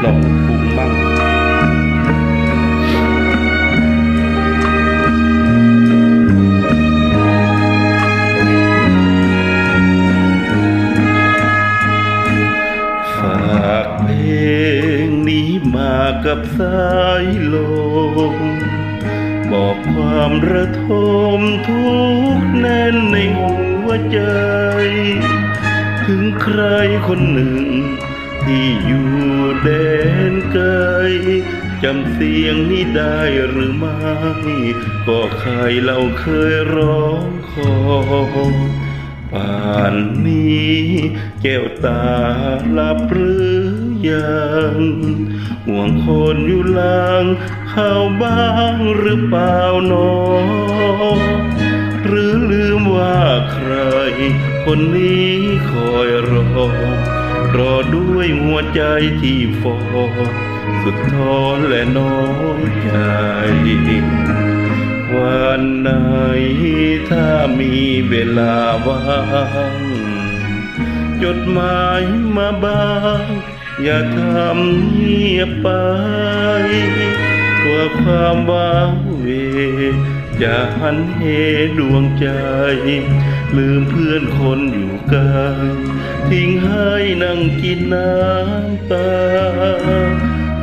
หลงปรุงบ้างฝากเพลงนี้มากับสายลมบอกความระทมทุกแน่นในหัวใจ ถึงใครคนหนึ่ง ที่อยู่แดนไกลจำเสียงนี้ได้หรือไม่ก็ใครเราเคยร้องขอป่านนี้แก้วตาหลับหรือยังห่วงคนอยู่ลังเข้าบ้างหรือเปล่าหนอหรือลืมว่าใคร คนนี้คอยรอ รอด้วยหัวใจที่ฟอสุดท้อและน้อยใจวันไหนถ้ามีเวลาว่างจดหมายมาบ้าง อย่าทำเงียบไปกลัวความว้าเห วจะหันเหดวงใจ ลืมเพื่อนคนอยู่ไกลทิ้งให้นั่งกินน้ำตา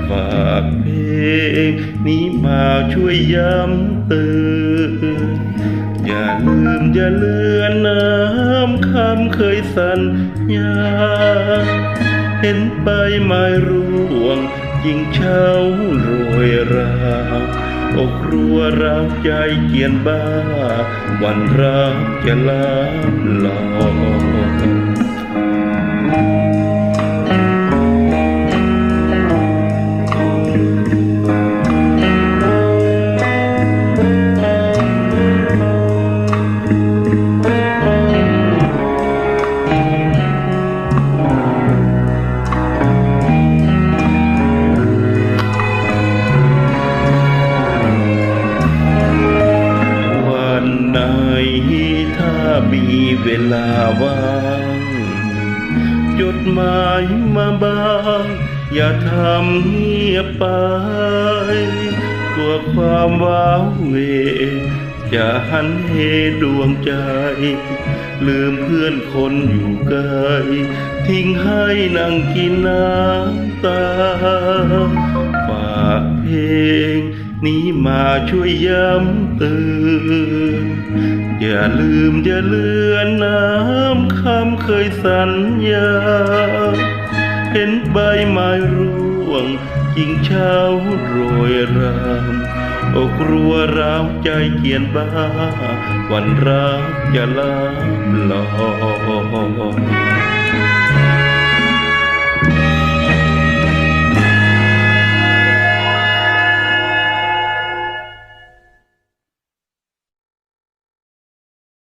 ฝากเพลงนี้มาช่วยย้ำเตือนอย่าลืมอย่าเลือนน้ำคำเคยสัญญา เห็นไปไม้ร่วงยิ่งเช้าโรยรา อกรัวรักใจเกียนบ้า วันรักจะลาลอง มีเวลาว่างจดหมายมาบ้าง อย่าทำเงียบไปกลัวความว้าเหวจะหันเหดวงใจ ลืมเพื่อนคนอยู่ไกลทิ้งให้นั่งกินน้ำตา ฝากเพลงนี้มาช่วยย้ำเตือน อย่าลืมอย่าเลือนน้ำคำเคยสัญญา เห็นใบไม้ร่วงกิ่งเช้าโรยรามอกรัวร้าวใจเกียนบ้า วันรักจะลาลอง